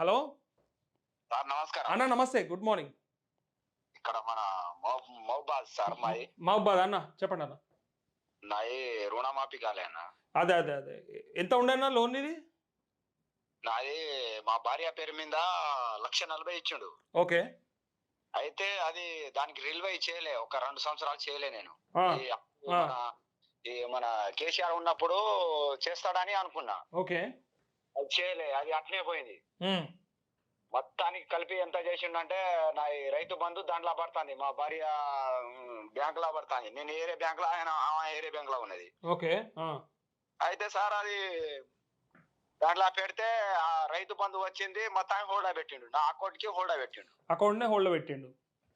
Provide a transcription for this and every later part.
Hello? Sir నమస్కారం. అన్న నమస్తే. Good morning. ఇక్కడ మన మహబ్- మహబాద్ సార్ మాది మహబాద్ అన్న చెప్పండి అన్న. నాది రుణమాఫీ కాలే అన్న. అదే అదే అదే. ఎంత ఉండే అన్న లోన్ ఇది? నాది మా భార్య పేరు మీద లక్ష నలభై ఇచ్చిండు. ఓకే. అయితే అది దానికి రిల్వై చేయలే. ఒక రెండు సంవత్సరాలు చేయలే నేను. ఆ, ఈ ఆ. మన ఈ మన కేసీఆర్ ఉన్నప్పుడు చేస్తాడని అనుకున్నా. ఓకే. అది చేయలే అది అట్నే పోయింది. మొత్తానికి కలిపి ఎంత చేసిండంటే నా ఈ రైతు బంధు దాంట్లో పడుతుంది. మా భార్య బ్యాంక్లో పడుతుంది. నేను ఏరే బ్యాంక్లో ఆయన ఏరే బ్యాంక్లో ఉన్నది. ఓకే అయితే సార్ అది దాంట్లో పెడితే ఆ రైతు బంధు వచ్చింది మొత్తానికి హోల్డా పెట్టిండు. నా అకౌంట్కి హోల్డా పెట్టిండు. అకౌంట్నే హోల్డ్ పెట్టిండు.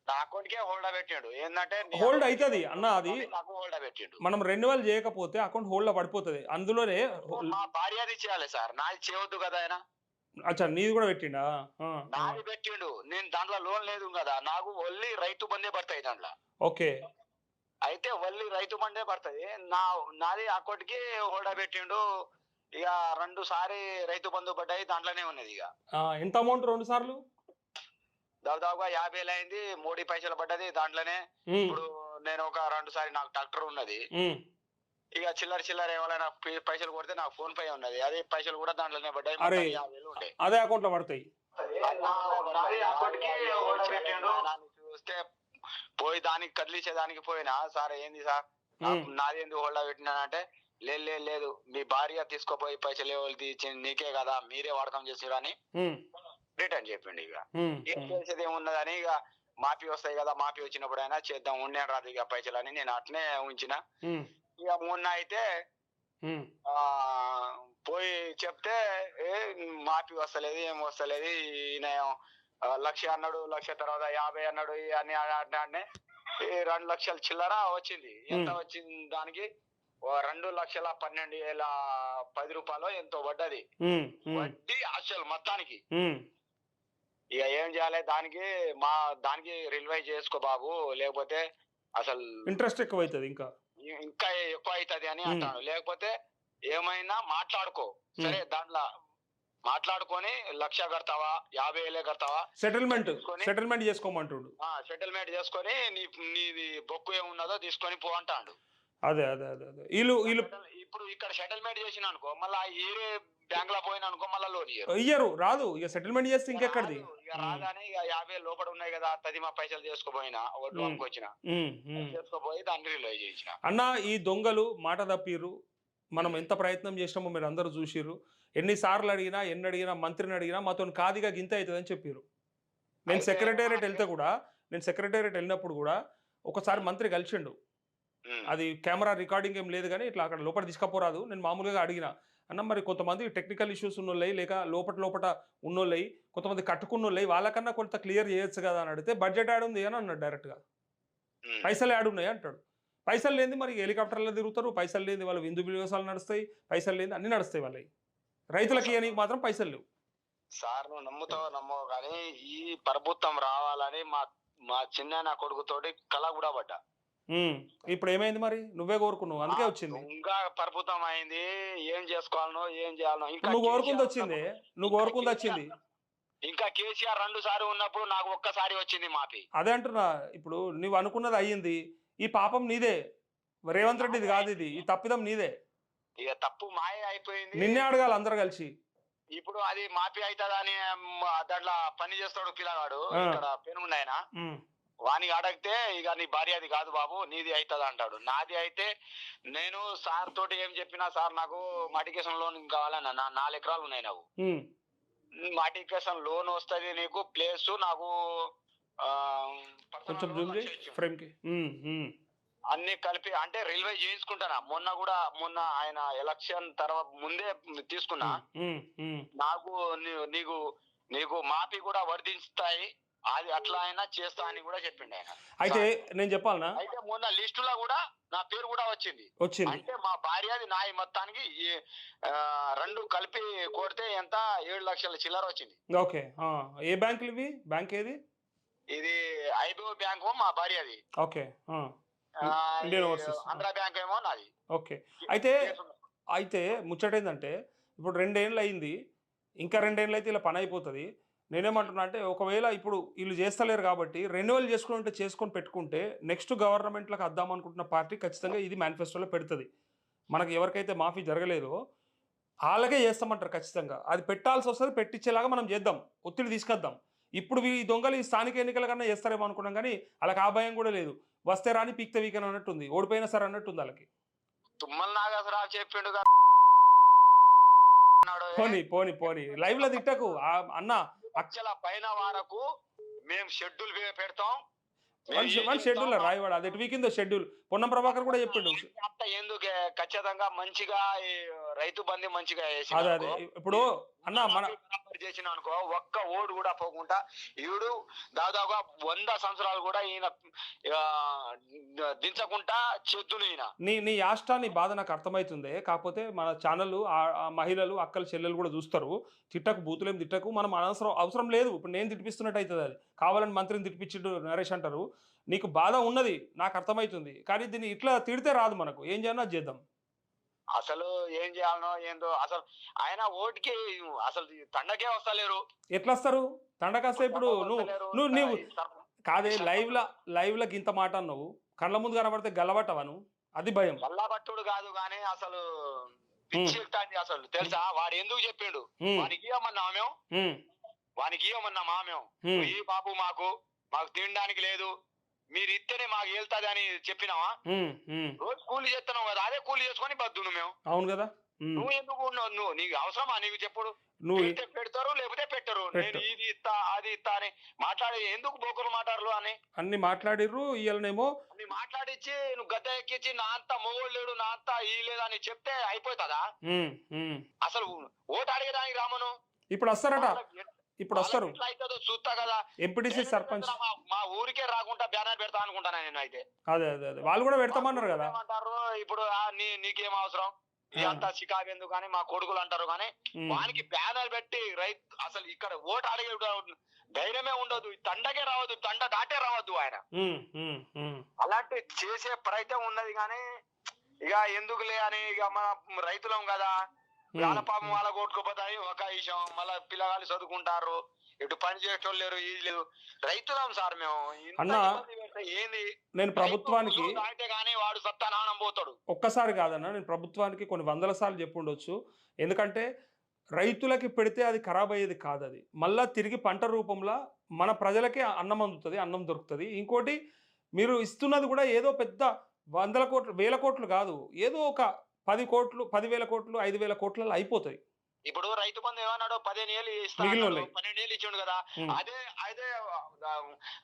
నా అకౌంట్ కే హోల్డా పెట్టిండు. ఏంటంటే నీ హోల్డ్ అవుతుంది అన్న అది నాకు హోల్డా పెట్టిండు. మనం రెన్యువల్ చేయకపోతే అకౌంట్ హోల్డ్లో పడిపోతుంది. అందులోనే మా భార్యది చేయాలి సార్. నాది చేయవద్దు కదా ఆయన. అచ్చా నీది కూడా పెట్టిండా? నాది పెట్టిండు. నేను దాంట్లో లోన్ లేదు కదా నాకు ఓన్లీ రైతు బందే పడతాయి దాంట్లో. ఓకే. అయితే ఓన్లీ రైతు బండే పడుతుంది నా నాది అకౌంట్కి హోల్డా పెట్టిండు. ఇక రెండు సారి రైతు బంధు పడ్డాయి దాంట్లోనే ఉన్నది ఇక. ఎంత అమౌంట్ రెండు సార్లు? దాదాపుగా యాభై వేలు అయింది మోడీ పైసలు పడ్డది దాంట్లోనే. ఇప్పుడు నేను ఒక రెండు సారి నాకు ట్రాక్టర్ ఉన్నది. ఇక చిల్లర చిల్లర పై- పైసలు కొడితే నాకు ఫోన్ పే ఉన్నది. అదే పైసలు కూడా దాంట్లోనే పడ్డాయి యాభై వేలు ఉంటాయి. అదే పడతాయి. వచ్చి పెట్టిండు. నన్ను చూస్తే పోయి దానికి కదిలించే దానికి పోయినా సార్ ఏంది సార్? నాది ఎందుకు హోల్డా పెట్టినానంటే లేదు లేదు లేదు. మీ భార్య తీసుకోపోయి పైసలు నీకే కదా మీరే వాడకం చేసారు అని. రిటర్న్ చెప్పిండు ఇక. ఏం. చేసేది ఏమున్నదని ఇక మాఫీ వస్తాయి కదా మాఫీ వచ్చినప్పుడైనా చేద్దాం ఉండే రాదు ఇక పైసలు అని నేను అట్నే ఉంచిన. ఇక మొన్న అయితే పోయి చెప్తే ఏ మాఫీ వస్తలేదు ఏం వస్తలేదు ఈయన లక్ష అన్నాడు లక్ష తర్వాత యాభై అన్నాడు అని అంటే ఈ రెండు లక్షల చిల్లర వచ్చింది. ఎంత. వచ్చింది దానికి? ఓ రెండు లక్షల పన్నెండు వేల పది రూపాయలు ఎంతో పడ్డది. వడ్డీ అసలు మొత్తానికి. ఇక ఏం చేయాలి? దానికి మా దానికి రిల్వై చేసుకో బాబు. లేకపోతే అసలు ఇంట్రెస్ట్ ఎక్కువ అవుతుంది ఇంకా ఇంకా ఎక్కువ అవుతుంది అని. అంటాను. లేకపోతే ఏమైనా మాట్లాడుకో. సరే దాంట్లో మాట్లాడుకొని లక్ష కడతావా? యాభై వేలే కడతావా? Settlement settlement చేసుకోమంటుండు. సెటిల్మెంట్ చేసుకొని నీ నీది బొక్కు ఏమున్నదో తీసుకొని పో అంటాడు. అదే అదే అదే వీళ్ళు వీళ్ళు ఇప్పుడు ఇక్కడ సెటిల్మెంట్ చేసిన అనుకో మళ్ళీ ఏరే బ్యాంక్లో పోయిన అనుకో మళ్ళీ లోన్ ఇయ్యరు. రాదు. ఇక సెటిల్మెంట్ చేస్తే ఇంకెక్కడిది. ఇక రాగానే ఇక యాభై లోపల ఉన్నాయి కదా తదిమా పైసలు చేసుకోపోయినా ఉమ్, ఉమ్. చేసుకోపోయి దాన్ని రిలైజ్ చేసిన అన్న ఈ దొంగలు మాట తప్పిర్రు. మనం ఎంత ప్రయత్నం చేసినామో మీరు అందరూ చూసిర్రు. ఎన్నిసార్లు అడిగినా ఎన్ని అడిగినా మంత్రిని అడిగినా మాతో కాదిగా గింత అవుతుందని చెప్పారు నేను సెక్రటేరియట్ వెళ్తే కూడా నేను సెక్రటేరియట్ వెళ్ళినప్పుడు కూడా ఒకసారి మంత్రి కలిసిండు. అది కెమెరా రికార్డింగ్ ఏం లేదు కానీ ఇట్లా అక్కడ లోపల తీసుకపోరాదు. నేను మామూలుగా అడిగిన. అన్న మరి కొంతమంది టెక్నికల్ ఇష్యూస్ ఉన్నోళ్ళయి లేక లోపల లోపల ఉన్నోళ్ళయి కొంతమంది కట్టుకున్నోళ్ళయి వాళ్ళకన్నా కొంత క్లియర్ చేయొచ్చు కదా అని అడిగితే బడ్జెట్ యాడ్ ఉంది అని అన్నాడు డైరెక్ట్గా. పైసలు యాడ్ ఉన్నాయి అంటాడు. పైసలు లేని మరి హెలికాప్టర్లో తిరుగుతారు పైసలు లేని వాళ్ళు విందు విలాసాలు నడుస్తాయి పైసలు లేని అన్ని నడుస్తాయి వాళ్ళవి రైతులకి ఇవ్వడానికి మాత్రం పైసలు లేవు. సార్ నువ్వు నమ్ముతావో నమ్మవు కానీ ఈ ప్రభుత్వం రావాలని మా మా చిన్న నా కొడుకుతోటి కళ కూడా పడ్డా. ఇప్పుడు ఏమైంది మరి? నువ్వే కోరుకున్నావు. అందుకే వచ్చింది. ఇంకా ప్రభుత్వం అయింది. ఏం చేసుకోవాలనో ఏం చేయాలనో. ఇంకా నువ్వు కోరుకుంది వచ్చింది. నువ్వు కోరుకుంది వచ్చింది. ఇంకా కేసీఆర్ రెండు సార్లు ఉన్నప్పుడు నాకు ఒక్కసారి వచ్చింది మాఫీ అదే అంటున్నా. ఇప్పుడు నువ్వు అనుకున్నది అయ్యింది. ఈ పాపం నీదే. రేవంత్ రెడ్డిది కాదు ఇది. ఈ తప్పిదం నీదే. ఇక తప్పు మాయ అయిపోయింది. నిన్నే అడగాలి అందరు కలిసి. ఇప్పుడు అది మాఫీ అవుతుందని దాంట్లో పని చేస్తాడు పిల్లగాడు. ఇక్కడ పెనుముండి వానికి అడిగితే ఇక నీ భార్య అది కాదు బాబు నీది అవుతుంది అంటాడు. నాది అయితే నేను సార్ తోటి ఏం చెప్పినా సార్ నాకు మటికేషన్ లోన్ కావాలన్న నా నాలుగు ఎకరాలు ఉన్నాయి నాకు. మటికేషన్ లోన్ వస్తుంది నీకు ప్లేస్ నాకు అన్ని కలిపి అంటే రైల్వే చేయించుకుంటానా? మొన్న కూడా మొన్న ఆయన ఎలక్షన్ తర్వాత ముందే తీసుకున్నా. నాకు నీకు నీకు మాఫీ కూడా వర్ధిస్తాయి అది అట్లా అయినా చేస్తా అని కూడా చెప్పిండు ఆయన. అయితే నేను చెప్పాలనా? అయితే మొన్న లిస్టులో కూడా నా పేరు కూడా వచ్చింది. వచ్చింది. అంటే మా భార్యది నాయి మొత్తానికి రెండు కలిపి కొడితే ఎంత? ఏడు లక్షల చిల్లర వచ్చింది. ఓకే. ఏ బ్యాంకులు ఇవి? బ్యాంక్ ఏది? ఇది ఐబిఓ బ్యాంకు మా భార్యది. ఓకే. ఆంధ్ర బ్యాంక్ ఏమో నాది. ఓకే. అయితే అయితే ముచ్చట ఏంటంటే ఇప్పుడు రెండేళ్ళు అయింది. ఇంకా రెండేళ్ళు అయితే ఇలా పని అయిపోతుంది. నేనేమంటున్నా అంటే ఒకవేళ ఇప్పుడు వీళ్ళు చేస్తలేరు కాబట్టి రెన్యువల్ చేసుకుంటే చేసుకొని పెట్టుకుంటే నెక్స్ట్ గవర్నమెంట్లకు వద్దాం అనుకుంటున్న పార్టీ ఖచ్చితంగా ఇది మేనిఫెస్టోలో పెడుతుంది. మనకి ఎవరికైతే మాఫీ జరగలేదో వాళ్ళకే చేస్తామంటారు ఖచ్చితంగా. అది పెట్టాల్సి వస్తుంది పెట్టించేలాగా మనం చేద్దాం. ఒత్తిడి తీసుకొద్దాం. ఇప్పుడు ఈ దొంగలు ఈ స్థానిక ఎన్నికల కన్నా చేస్తారేమో అనుకున్నాం కానీ వాళ్ళకి ఆ భయం కూడా లేదు. వస్తే రాని పీక్త వీకన్ అన్నట్టుంది. ఓడిపోయినా సరే అన్నట్టుంది వాళ్ళకి. తుమ్మల నాగేశ్వరరావు చెప్పిండు కదా అన్నాడు, ఏ, పోని పోని పోని. లైవ్లో తిట్టకు. అన్న లక్షల పైన వరకు మేము షెడ్యూల్ పెడతాం. షెడ్యూల్ రాయవాడు అది వీకిందో షెడ్యూల్. పొన్నం ప్రభాకర్ కూడా చెప్పిండు. అంత ఎందుకే? ఖచ్చితంగా మంచిగా రైతు బంధు మంచిగా అదే అదే. ఇప్పుడు అన్న మన చేసిన అనుకో ఒక్క ఓడు కూడా పోకుండా ఈడు దాదాపుగా వంద సంవత్సరాలు కూడా ఈయన దించకుండా చెద్దును ఈయన. నీ నీ యాష్ట నీ బాధ నాకు అర్థమవుతుంది కాకపోతే మన ఛానల్ ఆ మహిళలు అక్కలు చెల్లెలు కూడా చూస్తారు. తిట్టకు బూతులేం తిట్టకు మనం అనవసరం అవసరం లేదు. ఇప్పుడు నేను తిట్టిపిస్తున్నట్టు అవుతుంది అది. కావాలని మంత్రిని తిట్టిపించిండు నరేష్ అంటారు. నీకు బాధ ఉన్నది నాకు అర్థమవుతుంది కానీ దీన్ని ఇట్లా తిడితే రాదు మనకు. ఏం చేయాలో చేద్దాం. అసలు ఏం చేయాలనో ఏందో అసలు ఆయన ఓటుకి అసలు తండకే వస్తలేరు. ఎట్లా వస్తారు తండకాస్తే ఇప్పుడు నువ్వు. నువ్వు నీవు ఈ సర్ప- కాదే లైవ్ లా లైవ్ లకి ఇంత మాట అన్నావు. కళ్ళ ముందు కనబడితే గలవటవను అది భయం. గల్లాబట్టుడు కాదు కానీ అసలు అసలు తెలుసా? వాడు ఎందుకు చెప్పిండు? వానికి ఇవ్వమన్నా మేము? వానికి ఇవ్వమన్నామా మేము? ఉమ్, ఈ బాబు మాకు మాకు తినడానికి లేదు. మీరు ఇస్తేనే మాకు వెళ్తాది అని చెప్పినావా. రోజు కూలి చేస్తున్నావు కదా అదే కూలి చేసుకొని బద్దును మేము. అవును కదా. నువ్వు ఎందుకు ఉన్నావు? నువ్వు నీకు అవసరమా? నీకు చెప్పుడు నువ్వు పెడితే పెడతారు లేకపోతే పెట్టరు. నేను ఇది ఇస్తా అది ఇస్తా అని మాట్లాడి ఎందుకు బోకులు మాట్లాడరు అని? అన్ని మాట్లాడిర్రు ఇయ్యాలనేమో. మాట్లాడిచ్చి నువ్వు గద్ద ఎక్కించి నా అంత మొగోడు లేడు నా అంత ఈ లేదని చెప్తే అయిపోతుందా. అసలు ఓటు అడిగేదానికి రామను? ఇప్పుడు వస్తారట. ఇప్పుడు వస్తారు చూస్తా కదా. ఎంపీటీసీ సర్పంచ్ మా- ఊరికే రాకుండా బ్యానర్ పెడతా అనుకుంటాను నేను అయితే అదే అదే అదే. వాళ్ళు కూడా పెడతామన్నారు కదా. ఇప్పుడు నీకేం అవసరం. ఇదంతా చికాకు ఎందుకు కానీ మా కొడుకులు అంటారు కానీ వానికి బ్యానర్ పెట్టి రైతు అసలు ఇక్కడ ఓటు అడిగే ధైర్యమే ఉండదు. తండకే రావద్దు తండ దాటే రావద్దు ఆయన. అలాంటి చేసే ప్రయత్నం ఉన్నది కానీ ఇక ఎందుకులే అని ఇక మన రైతులం కదా. వాళ్ళ పాపం వాళ్ళ కొట్టుకుపోతాయి. ఒక విషయం మళ్ళా పిల్లగాళ్ళు చదువుకుంటారు. ఇటు పని చేసేటోళ్ళు లేరు ఇది లేదు రైతులం సార్ మేము. అన్నా, ఏంది? నేను ప్రభుత్వానికి గానీ వాడు సత్తా నానం పోతాడు. ఒక్కసారి కాదన్న నేను ప్రభుత్వానికి కొన్ని వందల సార్లు చెప్పుండొచ్చు. ఎందుకంటే రైతులకి పెడితే అది ఖరాబ్ అయ్యేది కాదు అది మళ్ళా తిరిగి పంట రూపంలో మన ప్రజలకే అన్నం అందుతుంది అన్నం దొరుకుతుంది. ఇంకోటి మీరు ఇస్తున్నది కూడా ఏదో పెద్ద వందల కోట్లు వేల కోట్లు కాదు. ఏదో ఒక పది కోట్లు పదివేల కోట్లు ఐదు వేల కోట్లలో అయిపోతాయి ఇప్పుడు రైతు బంధు ఏమన్నాడు పదిహేను ఏళ్ళు ఇస్తా మిగిలిన అన్నాడు, వాళ్ళకి. పన్నెండు ఏళ్ళు ఇచ్చిండు కదా. అదే అదే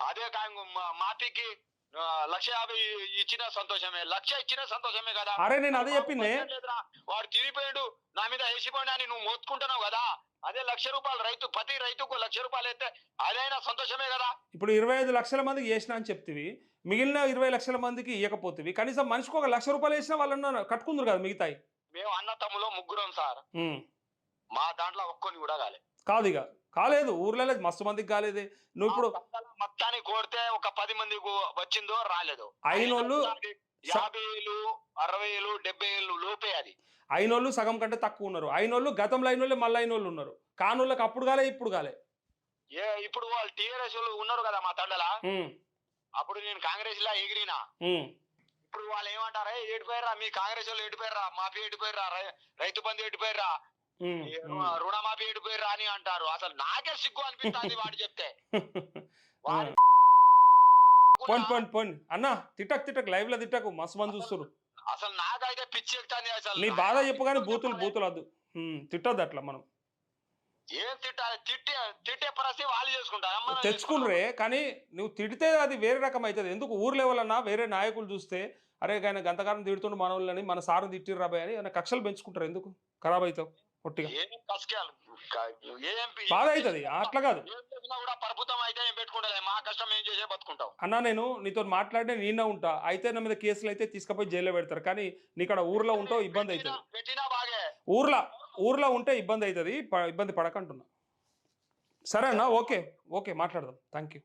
అదే కాంగు మా- మాఫీకి ఆ, లక్ష యాభై ఇచ్చిన సంతోషమే. లక్ష ఇచ్చిన సంతోషమే కదా. అరే నేను అదే చెప్పింది. లేదురా, వాడు తిరిగిపోయాడు. నా మీద వేసిపోయాడు అని నువ్వు మోసుకుంటున్నావు కదా. అదే లక్ష రూపాయలు రైతు ప్రతి రైతుకు లక్ష రూపాయలు అయితే అదైనా సంతోషమే కదా. ఇప్పుడు ఇరవై ఐదు లక్షల మందికి చేసిన అని చెప్తివి. మిగిలిన ఇరవై లక్షల మందికి ఇవ్వకపోతివి కనీసం మనిషికి ఒక లక్ష రూపాయలు వేసినా వాళ్ళన్న కట్టుకుందరు కదా మిగతాయి. మేము అన్న తమ్ములో ముగ్గురం సార్. మా దాంట్లో ఒక్కొని కూడా కాలే. కాదు ఇక కాలేదు ఊర్లలో మస్తు మందికి కాలేదే. నువ్వు ఇప్పుడు మొత్తానికి కోరితే ఒక పది మంది వచ్చిందో రాలేదు. అయినోళ్ళు యాభై ఏళ్ళు అరవై ఏళ్ళు డెబ్బై ఏళ్ళు లోపే అది. అయినోళ్ళు సగం కంటే తక్కువ ఉన్నారు. అయినోళ్ళు గతంలో అయినోళ్ళు మళ్ళీ అయినోళ్ళు ఉన్నారు. కానోళ్ళకి అప్పుడు కాలే ఇప్పుడు కాలే. ఏ ఇప్పుడు వాళ్ళు టీఆర్ఎస్ వాళ్ళు ఉన్నారు కదా మా తండల? అప్పుడు నేను కాంగ్రెస్ లా ఎగిరినా? ఇప్పుడు వాళ్ళు ఏమంటారా? ఏడిపోయారా మీ కాంగ్రెస్ వాళ్ళు ఏడిపోయారా మాఫీ ఏడిపోయారా రైతు బంధు ఏడిపోయారా రుణమాఫీ ఏడిపోయారా అని అంటారు. అసలు నాకే సిగ్గు అనిపిస్తుంది వాడు చెప్తే. పోన్ పోన్ పోన్ అన్న తిట్టక్ తిట్టక్ లైవ్లో తిట్టకు. మస్తు మంది చూస్తారు అసలు నాకైతే పిచ్చి అసలు. నీ బాధ చెప్పు కానీ బూతులు బూతులు వద్దు తిట్టొద్దు అట్లా మనం. ఏం తిట్టాలి? తిట్టే తిట్టే పరిస్థితి వాళ్ళు చేసుకుంటారు. తెచ్చుకున్రే కానీ నువ్వు తిడితే అది వేరే రకం అవుతుంది ఎందుకు ఊరు లెవెల్ వేరే నాయకులు చూస్తే అరే ఆయన గంతకాలం తిడుతుండు మన వాళ్ళని మన సారు తిట్టిర్రు రాబాయ్ అని కక్షలు పెంచుకుంటారు ఎందుకు? ఖరాబ్ అవుతావు. పొట్టిగా. బాధ అవుతుంది. అట్లా కాదు. అన్నా నేను నీతో మాట్లాడితే నేనే ఉంటా. అయితే నా మీద కేసులు అయితే తీసుకుపోయి జైల్లో పెడతారు. కానీ నీ ఇక్కడ ఊర్లో ఉంటావు ఇబ్బంది అవుతుంది. ఊర్లో ఊర్లో ఉంటే ఇబ్బంది అవుతుంది. ఇబ్బంది పడకంటున్నా. సరే అన్న ఓకే. ఓకే మాట్లాడదాం. Thank you